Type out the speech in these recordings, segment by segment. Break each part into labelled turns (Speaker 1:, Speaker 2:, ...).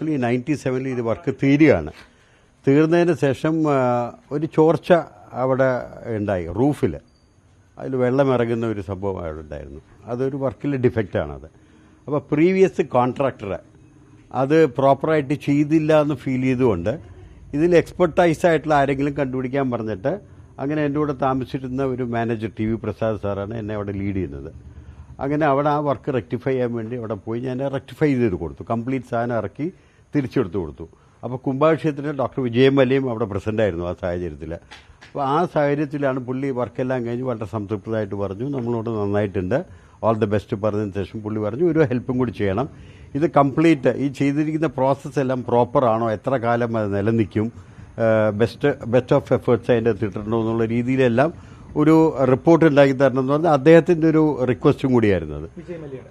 Speaker 1: Actually ninety സെവനിൽ ഇത് work തീരുകയാണ്. തീർന്നതിന് ശേഷം ഒരു ചോർച്ച അവിടെ ഉണ്ടായി റൂഫിൽ അതിൽ വെള്ളം ഇറങ്ങുന്ന ഒരു സംഭവം അവിടെ ഉണ്ടായിരുന്നു. അതൊരു വർക്കിലെ ഡിഫക്റ്റാണത് അപ്പോൾ പ്രീവിയസ് കോൺട്രാക്ടറെ അത് പ്രോപ്പറായിട്ട് ചെയ്തില്ല എന്ന് ഫീൽ ചെയ്തുകൊണ്ട് ഇതിൽ എക്സ്പെർട്ടൈസ് ആയിട്ടുള്ള ആരെങ്കിലും കണ്ടുപിടിക്കാൻ പറഞ്ഞിട്ട് അങ്ങനെ എന്റെ കൂടെ താമസിച്ചിരുന്ന ഒരു മാനേജർ ടി വി പ്രസാദ് സാറാണ് എന്നെ അവിടെ ലീഡ് ചെയ്യുന്നത്. അങ്ങനെ അവിടെ ആ വർക്ക് റെക്ടിഫൈ ചെയ്യാൻ വേണ്ടി അവിടെ പോയി. ഞാൻ റെക്ടിഫൈ ചെയ്ത് കൊടുത്തു. കംപ്ലീറ്റ് സാധനം ഇറക്കി. തിരിച്ചെടുത്ത് കൊടുത്തു. അപ്പോൾ കുംഭാഭിഷേകത്തിന് ഡോക്ടർ വിജയമലയും അവിടെ പ്രസന്റ് ആയിരുന്നു ആ സാഹചര്യത്തിൽ അപ്പോൾ ആ സാഹചര്യത്തിലാണ് പുള്ളി വർക്കെല്ലാം കഴിഞ്ഞ് വളരെ സംതൃപ്തമായിട്ട് പറഞ്ഞു. നമ്മളോട് നന്നായിട്ടുണ്ട്. ഓൾ ദി ബെസ്റ്റ് പറഞ്ഞതിന് ശേഷം പുള്ളി പറഞ്ഞു ഒരു ഹെൽപ്പും കൂടി ചെയ്യണം. ഇത് കംപ്ലീറ്റ് ഈ ചെയ്തിരിക്കുന്ന പ്രോസസ്സ് എല്ലാം പ്രോപ്പറാണോ എത്ര കാലം അത് നിലനിൽക്കും? ബെസ്റ്റ് ബെസ്റ്റ് ഓഫ് എഫേർട്സ് അതിന്റെ തിട്ടുണ്ടോ എന്നുള്ള രീതിയിലെല്ലാം ഒരു റിപ്പോർട്ട് ഉണ്ടാക്കി തരണം എന്ന് പറഞ്ഞാൽ അദ്ദേഹത്തിന്റെ ഒരു റിക്വസ്റ്റും കൂടിയായിരുന്നു അത്.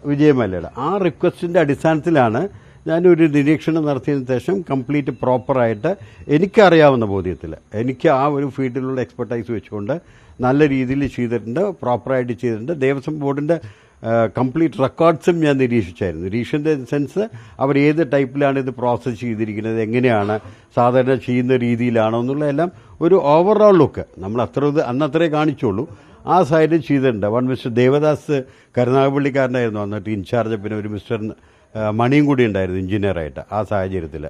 Speaker 1: വിജയമല്ലയുടെ. ആ റിക്വസ്റ്റിന്റെ അടിസ്ഥാനത്തിലാണ് ഞാനൊരു നിരീക്ഷണം നടത്തിയതിനു ശേഷം കംപ്ലീറ്റ് പ്രോപ്പറായിട്ട് എനിക്കറിയാവുന്ന ബോധ്യത്തിൽ എനിക്ക് ആ ഒരു ഫീൽഡിലുള്ള എക്സ്പെർട്ടൈസ് വെച്ചുകൊണ്ട് നല്ല രീതിയിൽ ചെയ്തിട്ടുണ്ട് പ്രോപ്പറായിട്ട് ചെയ്തിട്ടുണ്ട്. ദേവസ്വം ബോർഡിന്റെ കംപ്ലീറ്റ് റെക്കോർഡ്സും ഞാൻ നിരീക്ഷിച്ചായിരുന്നു. നിരീക്ഷന്റെ സെൻസ് അവർ ഏത് ടൈപ്പിലാണ് ഇത് പ്രോസസ്സ് ചെയ്തിരിക്കുന്നത് എങ്ങനെയാണ് സാധാരണ ചെയ്യുന്ന രീതിയിലാണോ എന്നുള്ളതെല്ലാം ഒരു ഓവറോൾ ലുക്ക് നമ്മൾ അത്ര ഇത് അന്നത്രേ കാണിച്ചുള്ളൂ. ആ സൈഡിൽ ചെയ്തിട്ടുണ്ട്. വൺ മിസ്റ്റർ ദേവദാസ് കരുനാഗപ്പള്ളിക്കാരനായിരുന്നു അന്നിട്ട് ഇൻചാർജ് പിന്നെ ഒരു മിസ്റ്റർ മണിയും കൂടി ഉണ്ടായിരുന്നു എഞ്ചിനീയറായിട്ട് ആ സാഹചര്യത്തിൽ.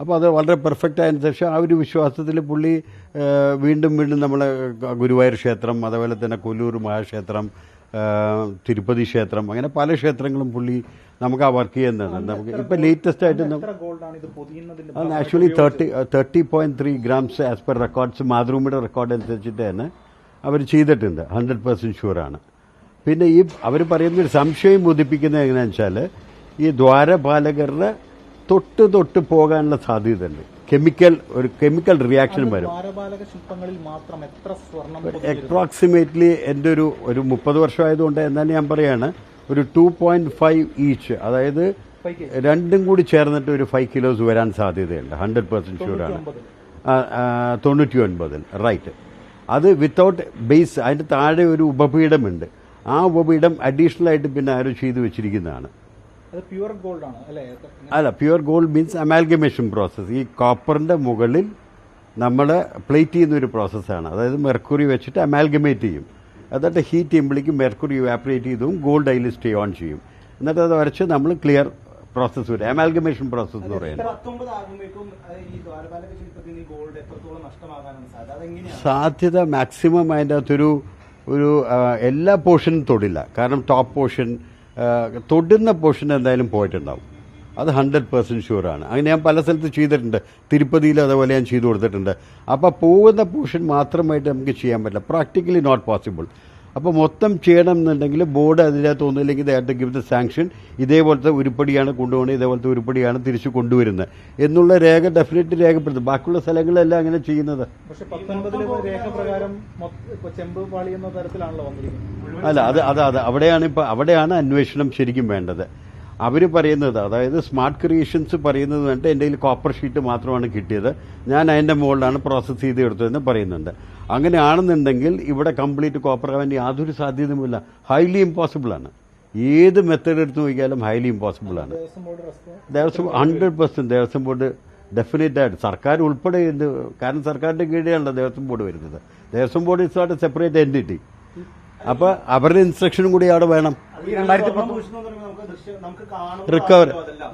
Speaker 1: അപ്പോൾ അത് വളരെ പെർഫെക്റ്റ് ആയതിനു ശേഷം ആ ഒരു വിശ്വാസത്തിൽ പുള്ളി വീണ്ടും വീണ്ടും നമ്മളെ ഗുരുവായൂർ ക്ഷേത്രം അതേപോലെ തന്നെ കൊല്ലൂർ മഹാക്ഷേത്രം തിരുപ്പതി ക്ഷേത്രം അങ്ങനെ പല ക്ഷേത്രങ്ങളും പുള്ളി നമുക്ക് ആ വർക്ക് ചെയ്യുന്നതാണ് നമുക്ക് ഇപ്പം ലേറ്റസ്റ്റ് ആയിട്ട് actually thirty thirty point three grams as per records മാതൃഭൂമിയുടെ റെക്കോർഡ് അനുസരിച്ചിട്ട് തന്നെ അവർ ചെയ്തിട്ടുണ്ട്. ഹൺഡ്രഡ് പെർസെന്റ് ഷുവറാണ് പിന്നെ ഈ അവർ പറയുന്ന ഒരു സംശയം ബോധിപ്പിക്കുന്നത് എങ്ങനെയാണെന്ന് വെച്ചാൽ ഈ ദ്വാരപാലകരുടെ തൊട്ട് തൊട്ട് പോകാനുള്ള സാധ്യതയുണ്ട്. കെമിക്കൽ ഒരു കെമിക്കൽ റിയാക്ഷൻ വരും? അപ്രോക്സിമേറ്റ്ലി എന്റെ ഒരു ഒരു മുപ്പത് വർഷമായതുകൊണ്ട് എന്നാലും ഞാൻ പറയാണ് ഒരു ടു പോയിന്റ് ഫൈവ് ഈച്ച് അതായത് രണ്ടും കൂടി ചേർന്നിട്ട് ഒരു ഫൈവ് കിലോസ് വരാൻ സാധ്യതയുണ്ട്. ഹൺഡ്രഡ് പെർസെന്റ് ഷുവറാണ്
Speaker 2: ആണ്.
Speaker 1: തൊണ്ണൂറ്റി ഒൻപതിൽ റൈറ്റ് അത് വിത്തൗട്ട് ബേസ് അതിന്റെ താഴെ ഒരു ഉപപീഠമുണ്ട്. ആ ഉപപീഠം അഡീഷണൽ ആയിട്ട് പിന്നെ ആരും ചെയ്തു വെച്ചിരിക്കുന്നതാണ്.
Speaker 2: പ്യുവർ ഗോൾഡ് ആണ് അല്ലേ?
Speaker 1: അല്ല pure gold means amalgamation process ഈ കോപ്പറിന്റെ മുകളിൽ നമ്മൾ പ്ലേറ്റ് ചെയ്യുന്ന ഒരു പ്രോസസ്സാണ് അതായത് മെർക്കുറി വെച്ചിട്ട് അമാൽഗമേറ്റ് ചെയ്യും. എന്നിട്ട് ഹീറ്റ് ചെയ്യുമ്പോഴേക്കും മെർക്കുറി ഇവാപ്പറേറ്റ് ചെയ്തും ഗോൾഡ് അതിൽ സ്റ്റേ ഓൺ ചെയ്യും. എന്നിട്ട് അത് വരച്ച് നമ്മൾ ക്ലിയർ പ്രോസസ്സ് വരും. അമാൽഗമേഷൻ പ്രോസസ്സ് എന്ന് പറയുന്നത്.
Speaker 3: സാധ്യത?
Speaker 1: മാക്സിമം അതിന്റെ അകത്തൊരു ഒരു എല്ലാ പോർഷനും തൊടില്ല. കാരണം ടോപ്പ് പോർഷൻ തൊടുന്ന പോർഷൻ എന്തായാലും പോയിട്ടുണ്ടാവും. അത് ഹൺഡ്രഡ് പെർസെന്റ് ഷുവറാണ് അങ്ങനെ ഞാൻ പല സ്ഥലത്ത് ചെയ്തിട്ടുണ്ട്. തിരുപ്പതിയിൽ അതേപോലെ ഞാൻ ചെയ്തു കൊടുത്തിട്ടുണ്ട്. അപ്പോൾ പോകുന്ന പോർഷൻ മാത്രമായിട്ട് നമുക്ക് ചെയ്യാൻ പറ്റില്ല. പ്രാക്ടിക്കലി നോട്ട് പോസിബിൾ അപ്പോൾ മൊത്തം ചെയ്യണം എന്നുണ്ടെങ്കിൽ ബോർഡ് അതിനകത്ത് ഒന്നുമില്ലെങ്കിൽ ദേ ഗിവ് ദ സാങ്ഷൻ ഇതേപോലത്തെ ഉരുപ്പടിയാണ് കൊണ്ടുപോകുന്നത് ഇതേപോലത്തെ ഉരുപ്പടിയാണ് തിരിച്ചു കൊണ്ടുവരുന്നത്. എന്നുള്ള രേഖ ഡെഫിനറ്റ് രേഖപ്പെടുത്തും. ബാക്കിയുള്ള സ്ഥലങ്ങളെല്ലാം അങ്ങനെ ചെയ്യുന്നത്. അല്ല അത് അത് അത് അവിടെയാണ് ഇപ്പൊ അവിടെയാണ് അന്വേഷണം ശരിക്കും വേണ്ടത്. അവർ പറയുന്നത് അതായത് സ്മാർട്ട് ക്രിയേഷൻസ് പറയുന്നത് കണ്ടിട്ട് എന്റെ കയ്യിൽ കോപ്പർ ഷീറ്റ് മാത്രമാണ് കിട്ടിയത്. ഞാൻ അതിന്റെ മുകളിലാണ് പ്രോസസ്സ് ചെയ്ത് എടുത്തതെന്ന് പറയുന്നുണ്ട്. അങ്ങനെയാണെന്നുണ്ടെങ്കിൽ ഇവിടെ കംപ്ലീറ്റ് കോപ്പർ ആവാൻ യാതൊരു സാധ്യതയുമില്ല. ഹൈലി ഇമ്പോസിബിൾ ആണ്. ഏത് മെത്തേഡ് എടുത്ത് നോക്കിയാലും ഹൈലി ഇമ്പോസിബിൾ ആണ്.
Speaker 2: Devaswom
Speaker 1: hundred percent Devaswom board definite ആയിട്ട് സർക്കാർ ഉൾപ്പെടെ ഇത് കാരണം സർക്കാരിന്റെ കീഴിലാണല്ലോ ദേവസ്വം ബോർഡ് വരുന്നത്. Devaswom board is not a separate entity അപ്പൊ അവരുടെ ഇൻസ്ട്രക്ഷനും കൂടി അവിടെ വേണം.
Speaker 3: രണ്ടായിരത്തി പത്ത്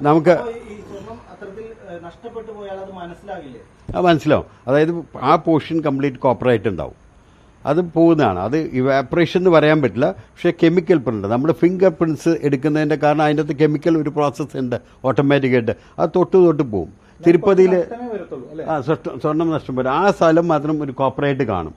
Speaker 3: നമുക്ക് അത്
Speaker 1: മനസ്സിലാവും. അതായത് ആ പോർഷൻ കംപ്ലീറ്റ് കോപ്പറായിട്ട് ഉണ്ടാവും. അത് പോകുന്നതാണ്. അത് ഇവാപ്രേഷൻ എന്ന് പറയാൻ പറ്റില്ല. പക്ഷേ കെമിക്കൽ പ്രിന്റ് നമ്മൾ ഫിംഗർ പ്രിന്റ്സ് എടുക്കുന്നതിന്റെ കാരണം അതിന്റെ അകത്ത് കെമിക്കൽ ഒരു പ്രോസസ്സ് ഉണ്ട്. ഓട്ടോമാറ്റിക്കായിട്ട് അത് തൊട്ട് തൊട്ട് പോകും ആ സ്വഷ്ട- സ്വർണം നഷ്ടം വരും. ആ സ്ഥലം മാത്രം ഒരു കോപ്പറേറ്റ് കാണും.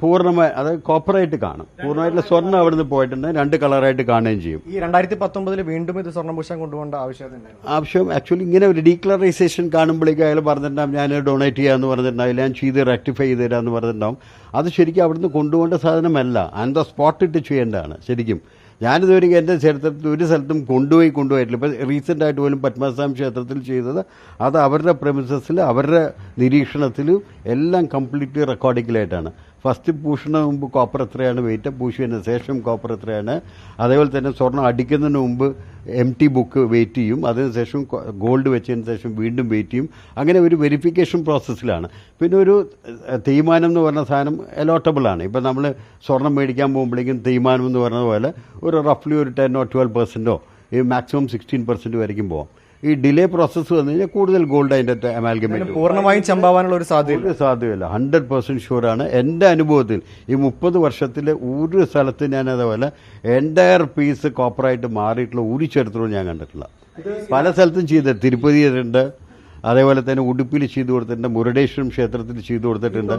Speaker 1: പൂർണമായി അത് കോപ്പറേറ്റ് കാണും. പൂർണമായിട്ടുള്ള സ്വർണം അവിടുന്ന് പോയിട്ടുണ്ട്. രണ്ട് കളറായിട്ട് കാണുകയും ചെയ്യും.
Speaker 4: ഈ രണ്ടായിരത്തി പത്തൊമ്പതിൽ വീണ്ടും ഇത് സ്വർണഭൂഷണം കൊണ്ടുപോകേണ്ട ആവശ്യം
Speaker 1: ആവശ്യം ആക്ച്വലി ഇങ്ങനെ ഒരു ഡീക്ലറൈസേഷൻ കാണുമ്പോഴേക്കും അയാൾ പറഞ്ഞിട്ടുണ്ടാവും ഞാൻ ഡൊണേറ്റ് ചെയ്യാന്ന് പറഞ്ഞിട്ടുണ്ടാവും ഞാൻ ചെയ്ത് റെക്ടിഫൈ ചെയ്ത് തരാമെന്ന് പറഞ്ഞിട്ടുണ്ടാവും. അത് ശരിക്കും അവിടുന്ന് കൊണ്ടുപോകേണ്ട സാധനമല്ല. ആൻ ദ സ്പോട്ട് ഇട്ട് ചെയ്യേണ്ടതാണ് ശരിക്കും. ഞാനിതുവരെ എന്റെ ചരിത്രത്തിൽ ഒരു സ്ഥലത്തും കൊണ്ടുപോയി കൊണ്ടുപോയിട്ടില്ല. ഇപ്പോൾ റീസെന്റ് ആയിട്ട് പോലും പത്മനാഭസ്വാമി ക്ഷേത്രത്തിൽ ചെയ്തത് അത് അവരുടെ പ്രമിസസിൽ അവരുടെ നിരീക്ഷണത്തിലും എല്ലാം കംപ്ലീറ്റ്ലി റെക്കോർഡിക്കലായിട്ടാണ് ഫസ്റ്റ് പൂഷണ മുമ്പ് കോപ്പർ എത്രയാണ്? വെയിറ്റ് പൂശിയതിന് ശേഷം കോപ്പർ എത്രയാണ്? അതേപോലെ തന്നെ സ്വർണം അടിക്കുന്നതിന് മുമ്പ് എം ടി ബുക്ക് വെയിറ്റ് ചെയ്യും. അതിനുശേഷം ഗോൾഡ് വെച്ചതിന് ശേഷം വീണ്ടും വെയിറ്റ് ചെയ്യും. അങ്ങനെ ഒരു വെരിഫിക്കേഷൻ പ്രോസസ്സിലാണ്. പിന്നെ ഒരു തീരുമാനം എന്ന് പറഞ്ഞ സാധനം അലോട്ടബിൾ ആണ്. ഇപ്പം നമ്മൾ സ്വർണം മേടിക്കാൻ പോകുമ്പോഴേക്കും തീരുമാനം എന്ന് പറഞ്ഞ പോലെ ഒരു റഫ്ലി ഒരു ടെന്നോ ട്വൽവ് പെർസെന്റോ ഈ മാക്സിമം സിക്സ്റ്റീൻ പെർസെന്റ് വരയ്ക്കും പോകാം ഈ ഡിലേ പ്രോസസ്സ് വന്നു കഴിഞ്ഞാൽ കൂടുതൽ ഗോൾഡ് അതിന്റെ അമാൽഗമേറ്റ്
Speaker 4: പൂർണമായും ചമ്പാവാനുള്ള ഒരു സാധ്യത
Speaker 1: ഒരു സാധ്യതയില്ല. ഹൺഡ്രഡ് പെർസെന്റ് ഷുവറാണ് എന്റെ അനുഭവത്തിൽ ഈ മുപ്പത് വർഷത്തിൽ ഒരു സ്ഥലത്ത് ഞാൻ അതേപോലെ എന്റയർ പീസ് കോപ്പറായിട്ട് മാറിയിട്ടുള്ള ഒരു ചരിത്രവും ഞാൻ കണ്ടിട്ടില്ല. പല സ്ഥലത്തും ചെയ്ത്. തിരുപ്പതി ചെയ്തിട്ടുണ്ട്. അതേപോലെ തന്നെ ഉടുപ്പിൽ ചെയ്തു കൊടുത്തിട്ടുണ്ട്. മുരുടേശ്വരം ക്ഷേത്രത്തിൽ ചെയ്തു കൊടുത്തിട്ടുണ്ട്.